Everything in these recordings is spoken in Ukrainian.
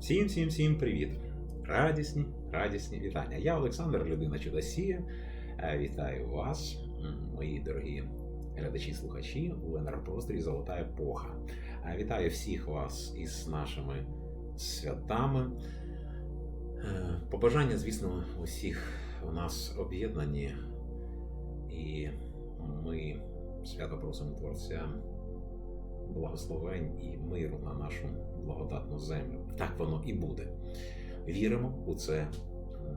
Всім, всім, всім привіт! Радісні, радісні вітання. Я Олександр, людина чудосія. Е, Вітаю вас, мої дорогі глядачі слухачі у енергопросторі Золота епоха. Е, Вітаю всіх вас із нашими святами. Е, Побажання, звісно, усіх у нас об'єднані, і ми свято просимо Творця благословень і миру на нашу благодатну землю. Так воно і буде. Віримо у це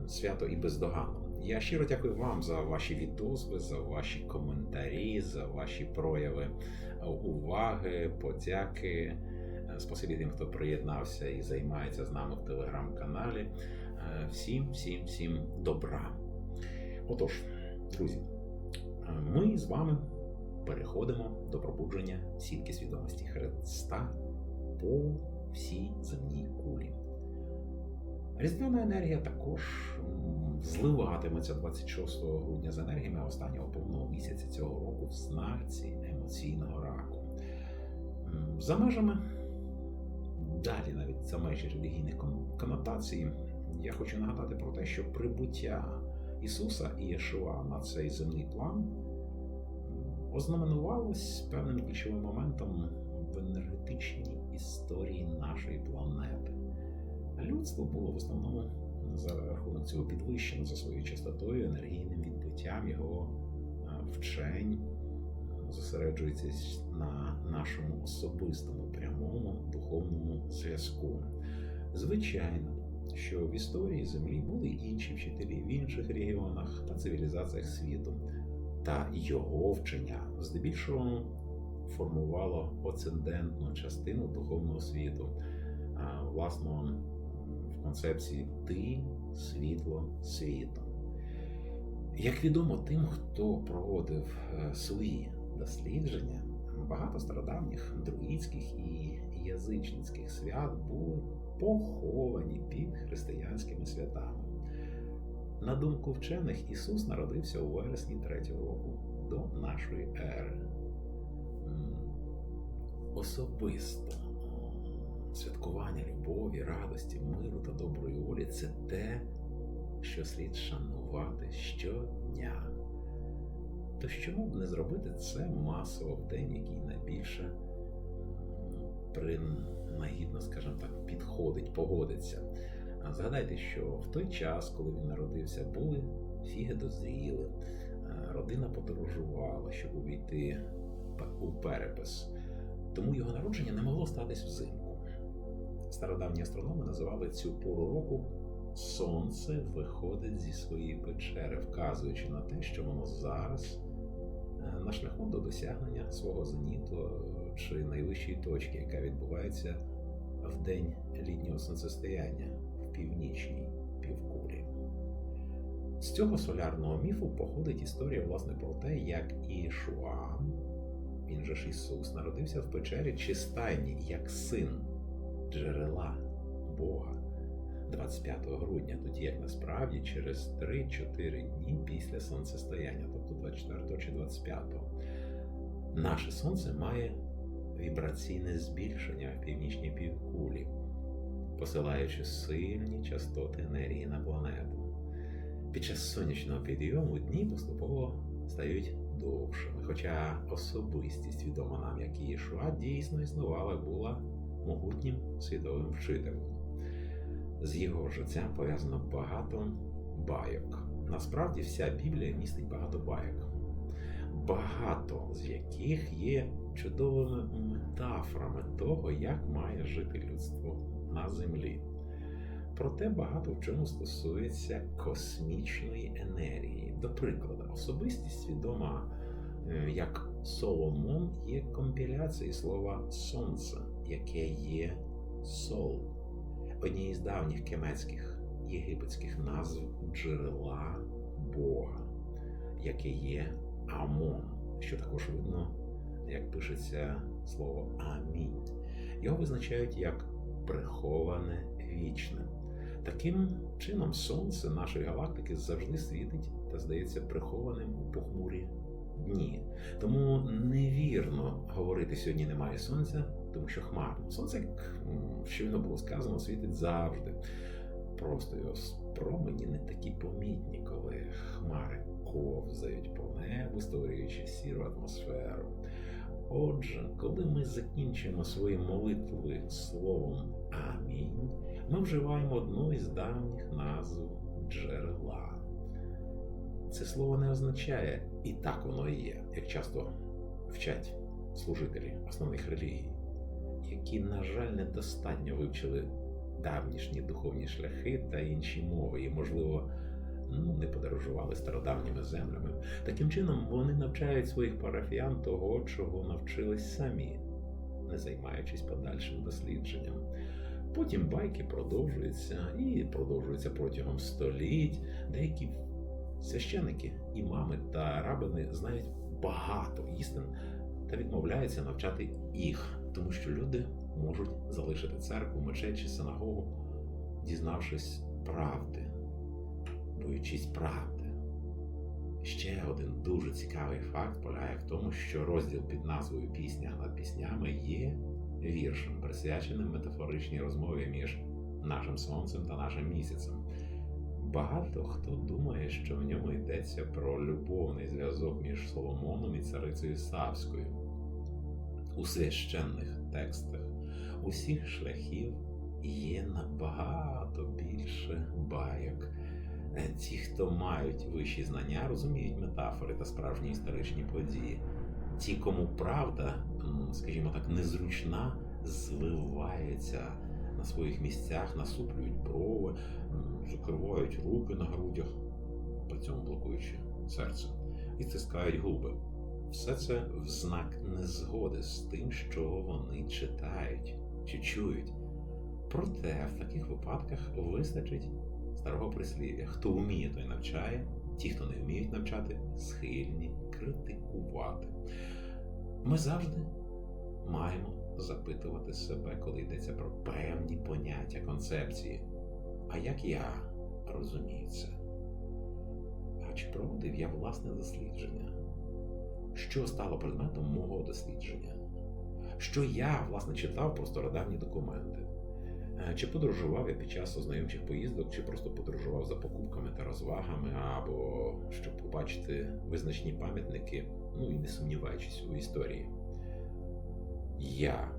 свято і бездоганно. Я щиро дякую вам за ваші відозви, за ваші коментарі, за ваші прояви е, уваги, подяки. Е, Спасибі тим, хто приєднався і займається з нами в телеграм-каналі. Е, Всім, всім, всім добра. Отож, друзі, е, ми з вами переходимо до пробудження сітки свідомості Христа всій земній кулі. Різдвяна енергія також зливатиметься 26 грудня з енергіями останнього повного місяця цього року в знаці емоційного раку. За межами, далі навіть за межі релігійних кон- конотацій, я хочу нагадати про те, що прибуття Ісуса і Єшуа на цей земний план ознаменувалось певним ключовим моментом в енергетичній історії нашої планети. Людство було в основному за рахунок цього підвищено за своєю частотою, енергійним відбиттям його е, вчень е, зосереджується на нашому особистому прямому духовному зв'язку. Звичайно, що в історії Землі були інші вчителі в інших регіонах та цивілізаціях світу, та його вчення здебільшого формувало оцендентну частину духовного світу, власно в концепції ти світло світу. Як відомо тим, хто проводив е, свої дослідження, багато стародавніх друїдських і язичницьких свят були поховані під християнськими святами. На думку вчених, Ісус народився у вересні 3 року до нашої ери. Особисто святкування любові, радості, миру та доброї волі це те, що слід шанувати щодня. То чому б не зробити це масово в день, який найбільше принагідно, скажімо так, підходить, погодиться. А Згадайте, що в той час, коли він народився, були фіги дозріли, родина подорожувала, щоб увійти у перепис. Тому його народження не могло статись взимку. Стародавні астрономи називали цю пору року Сонце виходить зі своєї печери, вказуючи на те, що воно зараз е, на шляху до досягнення свого зеніту е, чи найвищої точки, яка відбувається в день літнього сонцестояння в північній півкулі. З цього солярного міфу походить історія власне про те, як Ішуа, він же ж Ісус, народився в печері чи стайні як син джерела Бога 25 грудня, тоді як насправді через 3-4 дні після сонцестояння, тобто 24 чи 25. Наше сонце має вібраційне збільшення в північній півкулі, посилаючи сильні частоти енергії на планету. Під час сонячного підйому дні поступово стають довшими, хоча особистість, відома нам як Єшуа, дійсно існувала, була могутнім світовим вчителем. З його життям пов'язано багато байок. Насправді вся Біблія містить багато байок, багато з яких є чудовими метафорами того, як має жити людство на землі. Проте багато в чому стосується космічної енергії. До прикладу, особистість відома е, як Соломон є компіляцією слова сонце, яке є сол, однією з давніх кемецьких єгипетських назв джерела Бога, яке є Амон, що також видно, як пишеться слово Амінь. Його визначають як приховане вічне. Таким чином, сонце нашої галактики завжди світить та здається прихованим у похмурі дні. Тому невірно говорити сьогодні немає сонця, тому що хмарно. Сонце, як щойно було сказано, світить завжди. Просто його промені не такі помітні, коли хмари ковзають по небу, створюючи сіру атмосферу. Отже, коли ми закінчуємо свої молитви словом Амінь, ми вживаємо одну із давніх назв джерела. Це слово не означає і так воно і є, як часто вчать служителі основних релігій, які, на жаль, недостатньо вивчили давнішні духовні шляхи та інші мови, і, можливо, ну, не подорожували стародавніми землями. Таким чином, вони навчають своїх парафіян того, чого навчились самі, не займаючись подальшим дослідженням. Потім байки продовжуються і продовжуються протягом століть. Деякі священики, імами та рабини знають багато істин та відмовляються навчати їх, тому що люди можуть залишити церкву, мечеть чи синагогу, дізнавшись правди, боючись правди. Ще один дуже цікавий факт полягає в тому, що розділ під назвою Пісня над піснями є віршем, присвяченим метафоричній розмові між нашим сонцем та нашим місяцем. Багато хто думає, що в ньому йдеться про любовний зв'язок між Соломоном і царицею Савською. У священних текстах усіх шляхів є набагато більше байок. Е, Ті, хто мають вищі знання, розуміють метафори та справжні історичні події. Ті, кому правда, скажімо так, незручна, звиваються на своїх місцях, насуплюють брови, закривають руки на грудях, при цьому блокуючи серце, і стискають губи. Все це в знак незгоди з тим, що вони читають чи чують. Проте в таких випадках вистачить старого прислів'я: хто вміє, той навчає, ті, хто не вміють навчати, схильні критикувати. Ми завжди маємо запитувати себе, коли йдеться про певні поняття, концепції. А як я розумію це? А чи проводив я власне дослідження? Що стало предметом мого дослідження? Що я, власне, читав про стародавні документи? Е, Чи подорожував я під час ознайомчих поїздок, чи просто подорожував за покупками та розвагами, або щоб побачити визначні пам'ятники, ну і не сумніваючись у історії. Я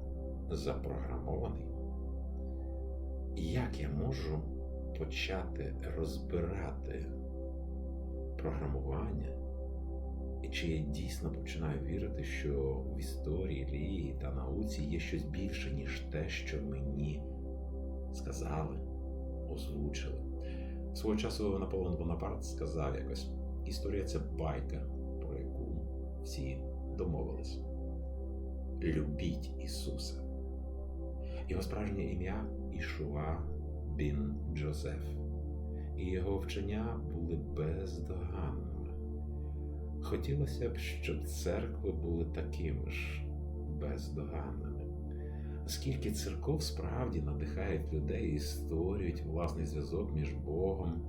запрограмований. Як я можу почати розбирати програмування? І чи я дійсно починаю вірити, що в історії, релігії та науці є щось більше, ніж те, що мені сказали, озвучили? Свого часу Наполеон Бонапарт сказав якось: історія це байка, про яку всі домовились. Любіть Ісуса. Його справжнє ім'я Ішуа Бін Джозеф, і його вчення були бездоганними. Хотілося б, щоб церкви були такими ж бездоганними. Скільки церков справді надихають людей і створюють власний зв'язок між Богом,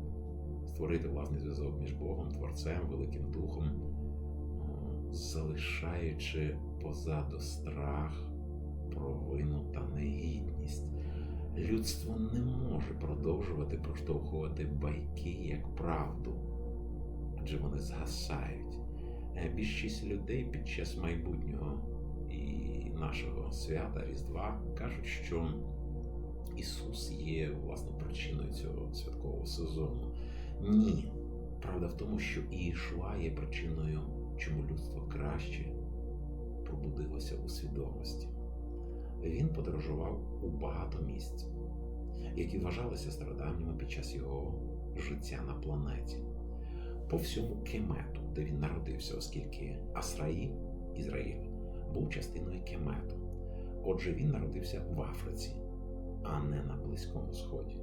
створити власний зв'язок між Богом, Творцем, Великим Духом, залишаючи позаду страх, провину та негідність. Людство не може продовжувати проштовхувати байки як правду, адже вони згасають. Е, Більшість людей під час майбутнього і нашого свята Різдва кажуть, що Ісус є власне причиною цього святкового сезону. Ні. Правда в тому, що Іешуа є причиною, чому людство краще пробудилося у свідомості. Він подорожував у багато місць, які вважалися стародавніми під час його життя на планеті. По всьому Кемету, де він народився, оскільки Асраїл, Ізраїль, був частиною Кемету. Отже, він народився в Африці, а не на Близькому Сході.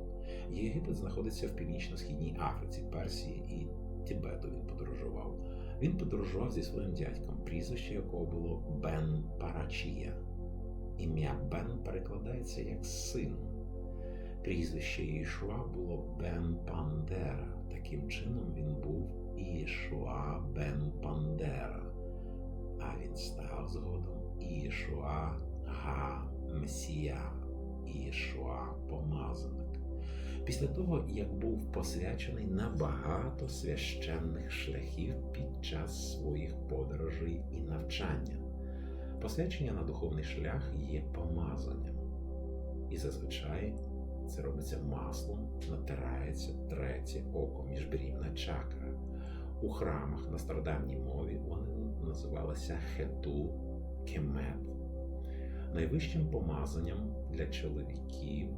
Єгипет знаходиться в північно-східній Африці, Персії і Тибету він подорожував. Він подорожував зі своїм дядьком, прізвище якого було Бен Парачія. Ім'я Бен перекладається як син. Прізвище Ішуа було Бен Пандера. Таким чином він був Ішуа Бен Пандера. А він став згодом Ішуа Га Месія Ієшуа помазаник. Після того, як був посвячений на багато священних шляхів під час своїх подорожей і навчання. Посвячення на духовний шлях є помазанням. І зазвичай це робиться маслом, натирається третє око, міжбрівна чакра. У храмах на стародавній мові вони називалися хету кемет. Найвищим помазанням для чоловіків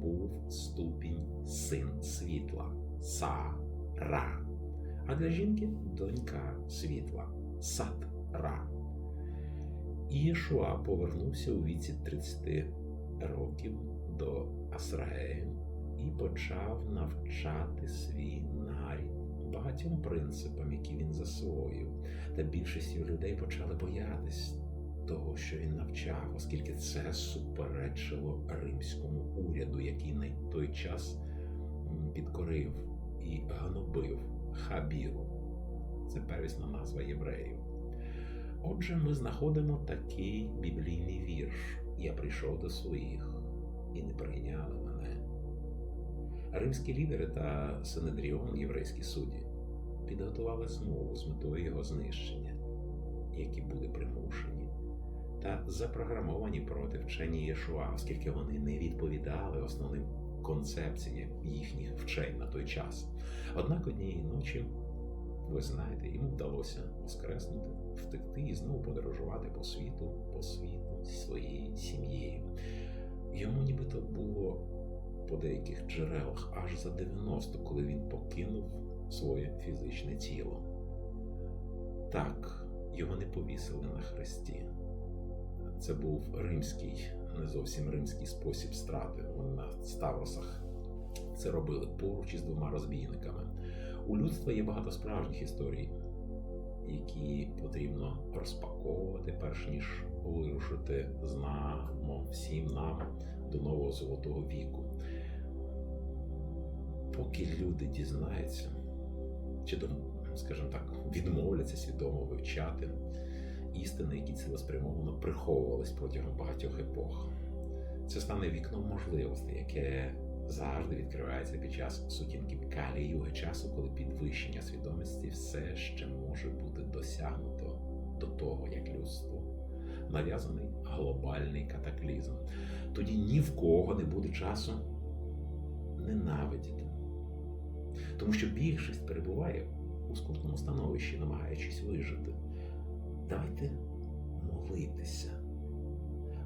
був ступінь син світла са ра, а для жінки донька світла сат ра. Ієшуа повернувся у віці 30 років до Асраелю і почав навчати свій нарід багатьом принципам, які він засвоїв. Та більшістю людей почали боятись того, що він навчав, оскільки це суперечило римському уряду, який на той час підкорив і гнобив Хабіру. Це первісна назва євреїв. Отже, ми знаходимо такий біблійний вірш. Я прийшов до своїх і не прийняли мене. Римські лідери та Синедріон, єврейські судді, підготували змову з метою його знищення, які були примушені та запрограмовані проти вчені Єшуа, оскільки вони не відповідали основним концепціям їхніх вчень на той час. Однак однієї ночі, ви знаєте, йому вдалося воскреснути, втекти і знову подорожувати по світу, по світу зі своєю сім'єю. Йому нібито було по деяких джерелах аж за 90, коли він покинув своє фізичне тіло. Так, його не повісили на хресті. Це був римський, не зовсім римський спосіб страти. Вони на Ставросах це робили поруч із двома розбійниками. У людства є багато справжніх історій, які потрібно розпаковувати, перш ніж вирушити знамо всім нам до нового золотого віку. Поки люди дізнаються, чи, скажімо так, відмовляться свідомо вивчати істини, які цілеспрямовано приховувались протягом багатьох епох. Це стане вікном можливостей, яке завжди відкривається під час сутінків калі юги часу, коли підвищення свідомості все ще може бути досягнуто до того, як людство нав'язаний глобальний катаклізм. Тоді ні в кого не буде часу ненавидіти. Тому що більшість перебуває у скрутному становищі, намагаючись вижити. Давайте молитися.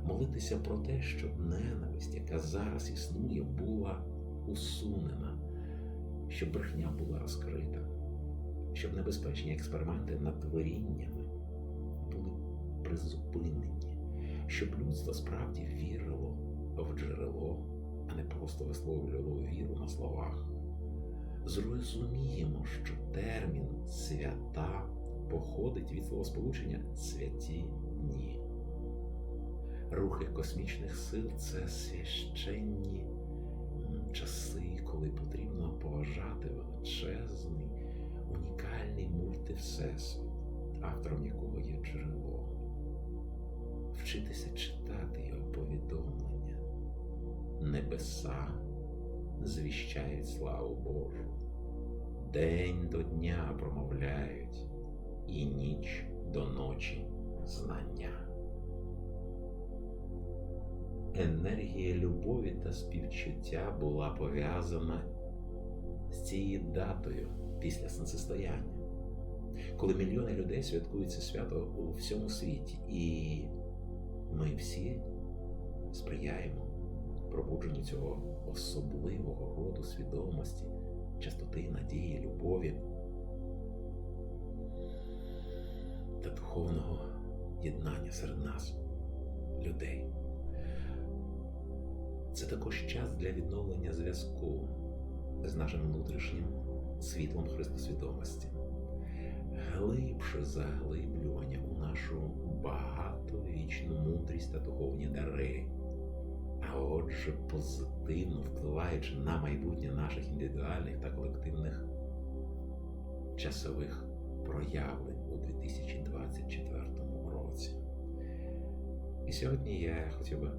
Молитися про те, щоб ненависть, яка зараз існує, була усунена, щоб брехня була розкрита, щоб небезпечні експерименти над творіннями були призупинені, щоб людство справді вірило в джерело, а не просто висловлювало віру на словах. Зрозуміємо, що термін свята походить від словосполучення святі дні. Рухи космічних сил це священні часи, коли потрібно поважати величезний, унікальний мультивсесвіт, автором якого є джерело, вчитися читати його повідомлення. Небеса звіщають славу Божу, день до дня промовляють і ніч до ночі знання. Енергія любові та співчуття була пов'язана з цією датою після сонцестояння, коли мільйони людей святкують це свято у всьому світі, і ми всі сприяємо пробудженню цього особливого роду свідомості, частоти, надії, любові та духовного єднання серед нас, людей. Це також час для відновлення зв'язку з нашим внутрішнім світлом Христосвідомості, глибше заглиблювання у нашу багатовічну мудрість та духовні дари, а отже, позитивно впливаючи на майбутнє наших індивідуальних та колективних часових проявлень у 2024 році. І сьогодні я хотів би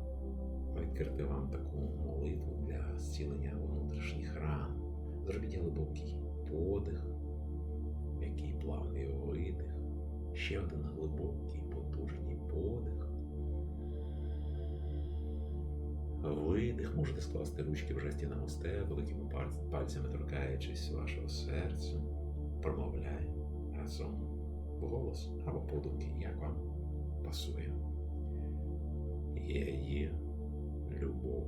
відкрити вам таку молитву для зцілення внутрішніх ран. Зробіть глибокий подих, м'який плавний видих, ще один глибокий потужний подих. Видих, можете скласти ручки в жесті на мосте, великими пальцями торкаючись вашого серця. Промовляй в голос або подумки, як вам пасує. Є любов,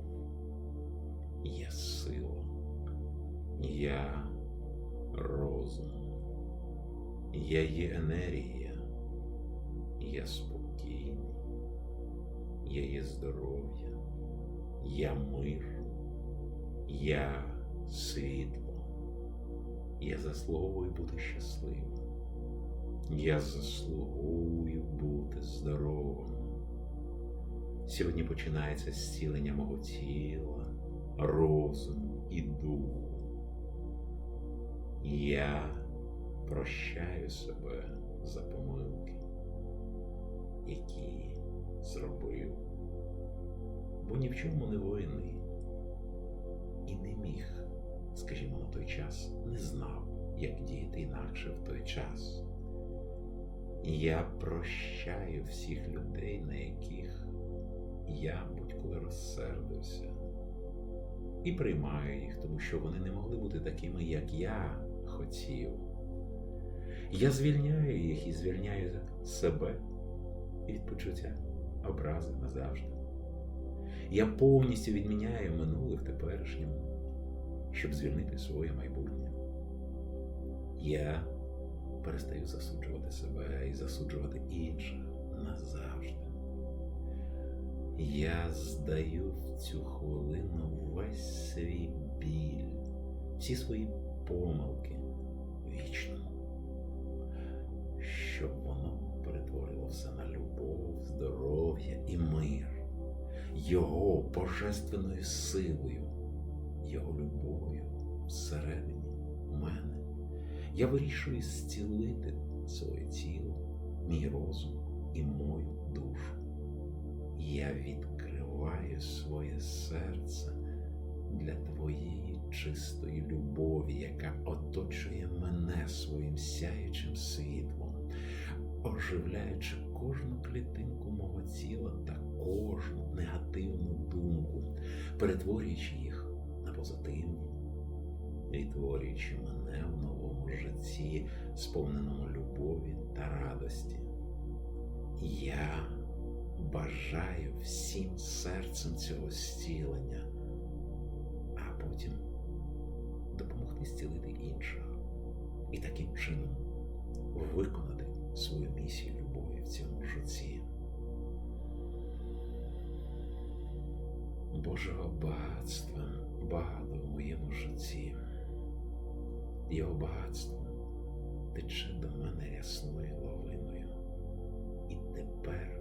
є сила, я розум, я є енергія, я спокійний, я є здоров'я, я мир, я світло, я заслуговую бути щасливим. Я заслуговую бути здоровим. Сьогодні починається зцілення мого тіла, розуму і духу. Я прощаю себе за помилки, які зробив, бо ні в чому не винний і не міг, скажімо, на той час не знав, як діяти інакше в той час. Я прощаю всіх людей, на яких я будь-коли розсердився, і приймаю їх, тому що вони не могли бути такими, як я хотів. Я звільняю їх і звільняю себе від почуття образи назавжди. Я повністю відміняю минуле в теперішньому, щоб звільнити своє майбутнє. Я перестаю засуджувати себе і засуджувати інших назавжди. Я здаю в цю хвилину весь свій біль, всі свої помилки вічному, щоб воно перетворило все на любов, здоров'я і мир, Його божественною силою, Його любов'ю всередині. Я вирішую зцілити своє тіло, мій розум і мою душу. Я відкриваю своє серце для твоєї чистої любові, яка оточує мене своїм сяючим світлом, оживляючи кожну клітинку мого тіла та кожну негативну думку, перетворюючи їх на позитивні, відтворюючи мене в новому житті, сповненому любові та радості. Я бажаю всім серцем цього зцілення, а потім допомогти зцілити інших і таким чином виконати свою місію любові в цьому житті. Божого багатства багато в моєму житті. Його багатство тече до мене рясною лавиною. І тепер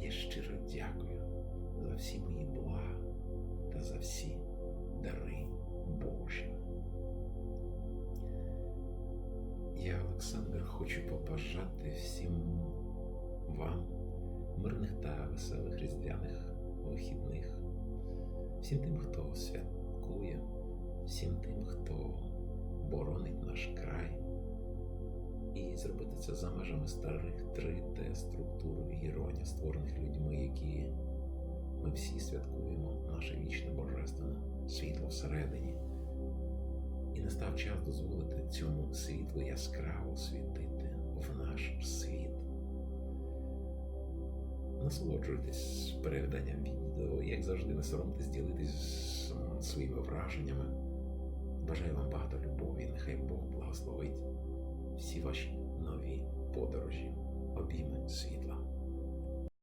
я щиро дякую за всі мої блага та за всі дари Божі. Я, Олександр, хочу побажати всім вам мирних та веселих різдвяних вихідних, всім тим, хто святкує, всім тим, хто боронить наш край, і зробити це за межами старих 3D структур вірування, створених людьми, які ми всі святкуємо наше вічне божественне світло всередині. І настав час дозволити цьому світлу яскраво світити в наш світ. Насолоджуйтесь перегляданням відео, як завжди, не соромтесь ділитись своїми враженнями. Бажаю вам багато любові, нехай Бог благословить всі ваші нові подорожі, обійми світла.